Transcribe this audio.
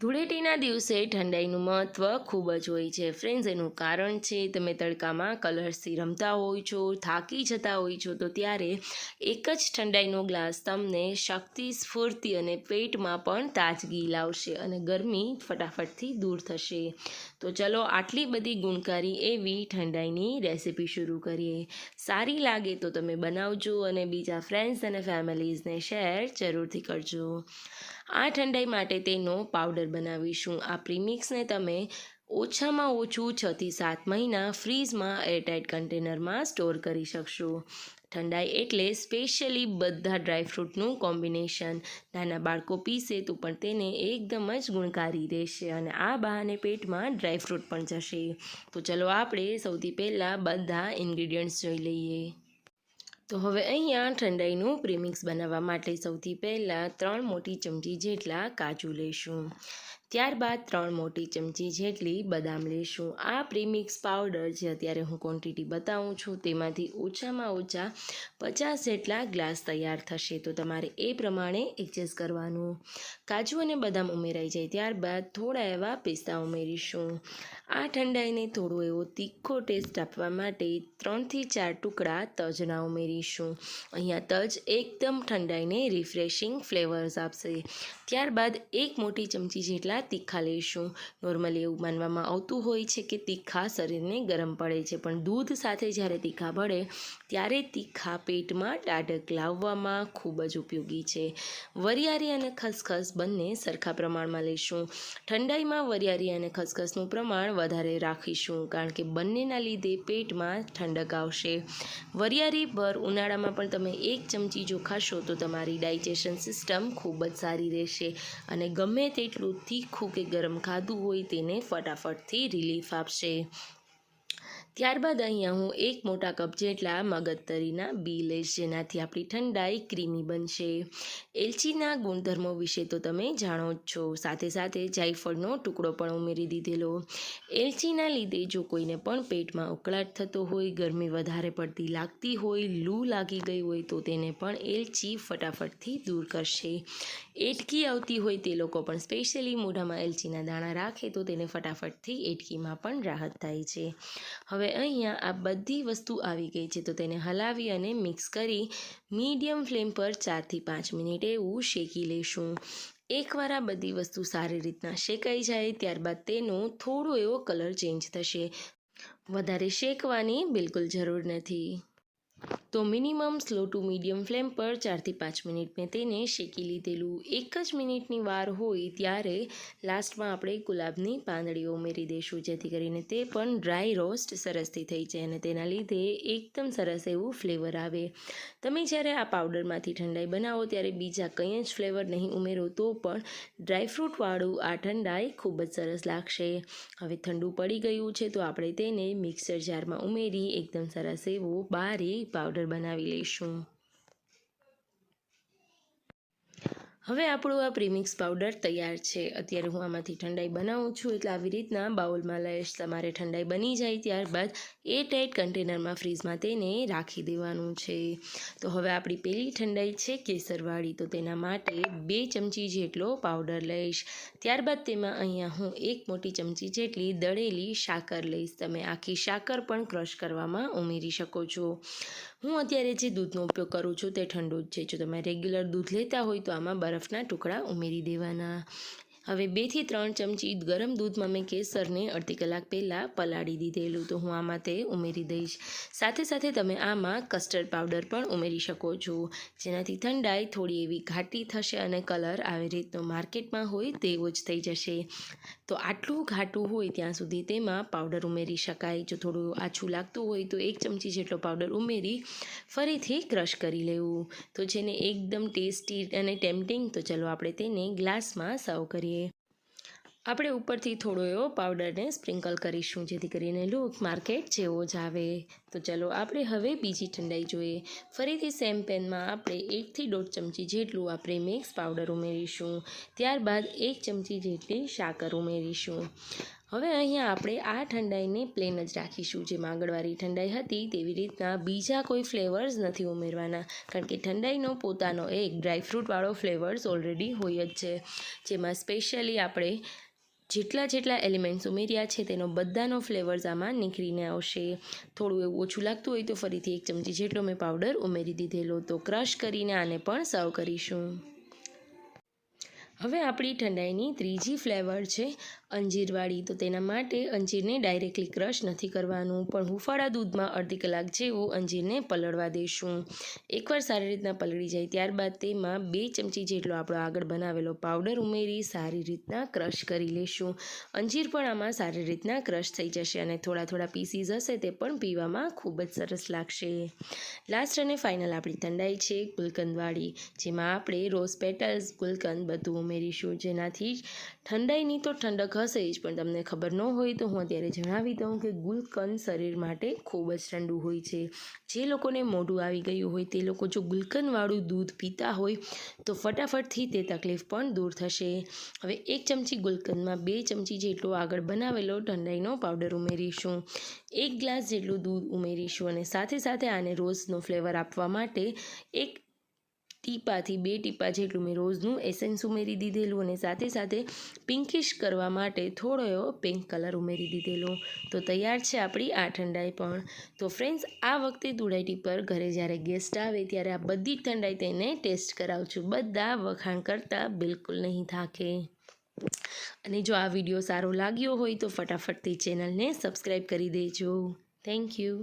ધૂળેટીના દિવસે ઠંડાઈનું મહત્ત્વ ખૂબ જ હોય છે. ફ્રેન્ડ્સ એનું કારણ છે, તમે તડકામાં કલર્સથી રમતા હોય છો, થાકી જતા હોય છો, તો ત્યારે એક જ ઠંડાઈનો ગ્લાસ તમને શક્તિ સ્ફૂર્તિ અને પેટમાં પણ તાજગી લાવશે અને ગરમી ફટાફટથી દૂર થશે. તો ચલો, આટલી બધી ગુણકારી એવી ઠંડાઈની રેસિપી શરૂ કરીએ. સારી લાગે તો તમે બનાવજો અને બીજા ફ્રેન્ડ્સ અને ફેમિલીઝને શેર જરૂરથી કરજો. આ ઠંડાઈ માટે તેનો પાવડર બનાવીશું. આ પ્રીમિક્સને તમે ઓછામાં ઓછું છથી સાત મહિના ફ્રીઝમાં એરટાઇટ કન્ટેનરમાં સ્ટોર કરી શકશો. ઠંડાઈ એટલે સ્પેશિયલી બધા ડ્રાયફ્રૂટનું કોમ્બિનેશન. નાના બાળકો પીશે તો પણ તેને એકદમ જ ગુણકારી રહેશે અને આ બહાને પેટમાં ડ્રાયફ્રૂટ પણ જશે. તો ચલો આપણે સૌથી પહેલાં બધા ઇન્ગ્રીડિયન્ટ્સ જોઈ લઈએ. તો હવે અહીંયા ઠંડાઈનું પ્રીમિક્સ બનાવવા માટે સૌથી પહેલાં ત્રણ મોટી ચમચી જેટલા કાજુ લઈશું. ત્યારબાદ ત્રણ મોટી ચમચી જેટલી બદામ લઈશું આ પ્રીમિક્સ પાવડર જે અત્યારે હું ક્વોન્ટિટી બતાવું છું, તેમાંથી ઓછામાં ઓછા પચાસ જેટલા ગ્લાસ તૈયાર થશે. તો તમારે એ પ્રમાણે એડજસ્ટ કરવાનું. કાજુ અને બદામ ઉમેરાઈ જાય ત્યારબાદ થોડા એવા પિસ્તા ઉમેરીશું. આ ઠંડાઈને થોડો એવો તીખો ટેસ્ટ આપવા માટે ત્રણથી ચાર ટુકડા તજના ઉમેરીશું. અહીંયા તજ એકદમ ઠંડાઈને રિફ્રેશિંગ ફ્લેવર્સ આપશે. ત્યારબાદ એક મોટી ચમચી જેટલા તીખા લઈશું. નોર્મલી એવું માનવામાં આવતું હોય છે કે તીખા શરીરને ગરમ પડે છે, પણ દૂધ સાથે જ્યારે તીખા ભળે ત્યારે તીખા પેટમાં ટાઢક લાવવામાં ખૂબ જ ઉપયોગી છે. વરિયાળી અને ખસખસ બંને સરખા પ્રમાણમાં લઈશું. ઠંડાઈમાં વરિયાળી અને ખસખસનું પ્રમાણ વધારે રાખીશું, કારણ કે બંનેના લીધે પેટમાં ઠંડક આવશે. વરિયાળી ભર ઉનાળામાં પણ તમે એક ચમચી જો ખાશો તો તમારી ડાયજેશન સિસ્ટમ ખૂબ જ સારી રહેશે અને ગમે તેટલું તીખું કે ગરમ ખાધું હોય તેને ફટાફટથી રિલીફ આપશે. ત્યારબાદ અહીંયા હું એક મોટા કપ જેટલા મગજતરીના બી લઈશ, જેનાથી આપણી ઠંડાઈ ક્રીમી બનશે. એલચીના ગુણધર્મો વિશે તો તમે જાણો જ છો. સાથે સાથે જાયફળનો ટુકડો પણ ઉમેરી દીધેલો. એલચીના લીધે જો કોઈને પણ પેટમાં ઉકળાટ થતો હોય, ગરમી વધારે પડતી લાગતી હોય, લૂ લાગી ગઈ હોય, તો તેને પણ એલચી ફટાફટથી દૂર કરશે. એટકી આવતી હોય તે લોકો પણ સ્પેશિયલી મોઢામાં એલચીના દાણા રાખે તો તેને ફટાફટથી એટકીમાં પણ રાહત થાય છે. હવે અહીંયા આ બધી વસ્તુ આવી ગઈ છે. તો તેને હલાવી અને મિક્સ કરી મીડિયમ ફ્લેમ પર ચારથી પાંચ મિનિટ એવું શેકી લઈશું એકવાર આ બધી વસ્તુ સારી રીતના શેકાઈ જાય, ત્યારબાદ તેનો થોડો એવો કલર ચેન્જ થશે. વધારે શેકવાની બિલકુલ જરૂર નથી. તો minimum slow to medium flame પર ચારથી પાંચ મિનિટ મેં તેને શેકી લીધેલું. એક જ મિનિટની વાર હોય ત્યારે લાસ્ટમાં આપણે ગુલાબની પાંદડીઓ ઉમેરી દઈશું. જેથી કરીને તે પણ ડ્રાય રોસ્ટ સરસથી થઈ જાય અને તેના લીધે એકદમ સરસ એવું ફ્લેવર આવે. તમે જ્યારે આ પાવડરમાંથી ઠંડાઈ બનાવો, ત્યારે બીજા કંઈ જ ફ્લેવર નહીં ઉમેરો, તો પણ ડ્રાયફ્રૂટવાળું આ ઠંડાઈ ખૂબ જ સરસ લાગશે. હવે ઠંડુ પડી ગયું છે, તો આપણે તેને મિક્સર જારમાં ઉમેરી એકદમ સરસ એવો બારીક પાવડર બનાવી લઈશું. હવે આપણું આ પ્રીમિક્સ પાવડર તૈયાર છે. અત્યારે હું આમાંથી ઠંડાઈ બનાવું છું એટલે આવી રીતના બાઉલમાં લઈશ. તમારે ઠંડાઈ બની જાય ત્યારબાદ એ ટાઈટ કન્ટેનરમાં ફ્રીઝમાં તેને રાખી દેવાનું છે. તો હવે આપણી પેલી ઠંડાઈ છે કેસરવાળી. તો તેના માટે બે ચમચી જેટલો પાવડર લઈશ. ત્યારબાદ તેમાં અહીંયા હું એક મોટી ચમચી જેટલી દળેલી સાકર લઈશ. તમે આખી સાકર પણ ક્રશ કરવામાં ઉમેરી શકો છો. હું અત્યારે જે દૂધનો ઉપયોગ કરું છું તે ઠંડુ જ છે. જો તમે રેગ્યુલર દૂધ લેતા હોય તો આમાં બરફના ટુકડા ઉમેરી દેવાના. હવે બેથી ત્રણ ચમચી ગરમ દૂધમાં મેં કેસરને અડધી કલાક પહેલાં પલાળી દીધેલું. તો હું આમાં તે ઉમેરી દઈશ. સાથે સાથે તમે આમાં કસ્ટર્ડ પાવડર પણ ઉમેરી શકો છો. જેનાથી ઠંડાઈ થોડી એવી ઘાટી થશે અને કલર આવી રીતનો માર્કેટમાં હોય તેવો જ થઈ જશે. તો આટલું ઘાટું હોય ત્યાં સુધી તેમાં પાવડર ઉમેરી શકાય. જો થોડું આછું લાગતું હોય તો એક ચમચી જેટલો પાવડર ઉમેરી ફરીથી ક્રશ કરી લેવું. તો જેને એકદમ ટેસ્ટી અને ટેમ્પટિંગ તો ચલો આપણે તેને ગ્લાસમાં સર્વ કરીએ. આપણે ઉપરથી થોડો એવો પાવડરને સ્પ્રિંકલ કરીશું, જેથી કરીને લુક માર્કેટ જેવો જ આવે. તો ચલો, આપણે હવે બીજી ઠંડાઈ જોઈએ. ફરીથી સેમ પેનમાં આપણે એકથી દોઢ ચમચી જેટલું આપણે મિક્સ પાવડર ઉમેરીશું. ત્યારબાદ એક ચમચી જેટલી સાકર ઉમેરીશું. હવે અહીંયા આપણે આ ઠંડાઈને પ્લેન જ રાખીશું. જેમાં આગળવાળી ઠંડાઈ હતી, તેવી રીતના બીજા કોઈ ફ્લેવર્સ નથી ઉમેરવાના. કારણ કે ઠંડાઈનો પોતાનો એક ડ્રાયફ્રૂટવાળો ફ્લેવર્સ ઓલરેડી હોય જ છે. જેમાં સ્પેશિયલી આપણે જેટલા જેટલા એલિમેન્ટ્સ ઉમેર્યા છે, તેનો બધાનો ફ્લેવર્સ આમાં નીકળીને આવશે. થોડું એવું ઓછું લાગતું હોય તો ફરીથી એક ચમચી જેટલો મેં પાવડર ઉમેરી દીધેલો તો ક્રશ કરીને આને પણ સર્વ કરીશું. હવે આપણી ઠંડાઈની ત્રીજી ફ્લેવર છે અંજીરવાળી તો તેના માટે અંજીરને ડાયરેક્ટલી ક્રશ નથી કરવાનું. પણ હુંફાળા દૂધમાં અડધી કલાક જેવું અંજીરને પલળવા દઈશું એકવાર સારી રીતના પલળી જાય ત્યારબાદ તેમાં બે ચમચી જેટલો આપણો આગળ બનાવેલો પાવડર ઉમેરી સારી રીતના ક્રશ કરી લેશું. અંજીર પણ આમાં સારી રીતના ક્રશ થઈ જશે અને થોડા થોડા પીસીસ હશે તે પણ પીવામાં ખૂબ જ સરસ લાગશે. લાસ્ટ અને ફાઇનલ આપણી ઠંડાઈ છે ગુલકંદવાળી જેમાં આપણે રોઝ પેટલ્સ ગુલકંદ બધું ઉમેરીશું. જેનાથી ઠંડાઈની તો ઠંડક હશે જ, પણ તમને ખબર ન હોય તો હું અત્યારે જણાવી દઉં કે ગુલકંદ શરીર માટે ખૂબ જ ઠંડુ હોય છે. જે લોકોને મોઢું આવી ગયું હોય, તે લોકો જો ગુલકંદવાળું દૂધ પીતા હોય, તો ફટાફટથી તે તકલીફ પણ દૂર થશે. હવે એક ચમચી ગુલકંદમાં બે ચમચી જેટલો આગળ બનાવેલો ઠંડાઈનો પાવડર ઉમેરીશું. એક ગ્લાસ જેટલું દૂધ ઉમેરીશું અને સાથે સાથે આને રોઝનો ફ્લેવર આપવા માટે એક ટીપાથી બે ટીપા જેટલું મેં રોઝનું એસેન્સ ઉમેરી દીધેલું અને સાથે સાથે પિંકિશ કરવા માટે થોડો એવો પિંક કલર ઉમેરી દીધેલો. તો તૈયાર છે આપણી આ ઠંડાઈ પણ. તો ફ્રેન્ડ્સ, આ વખતે ધૂળાઈટી પર ઘરે જ્યારે ગેસ્ટ આવે ત્યારે આ બધી ઠંડાઈ તેને ટેસ્ટ કરાવશું બધા વખાણ કરતાં બિલકુલ નહીં થાકે. અને જો આ વીડિયો સારો લાગ્યો હોય તો ફટાફટથી ચેનલને સબસ્ક્રાઈબ કરી દેજો. Thank you.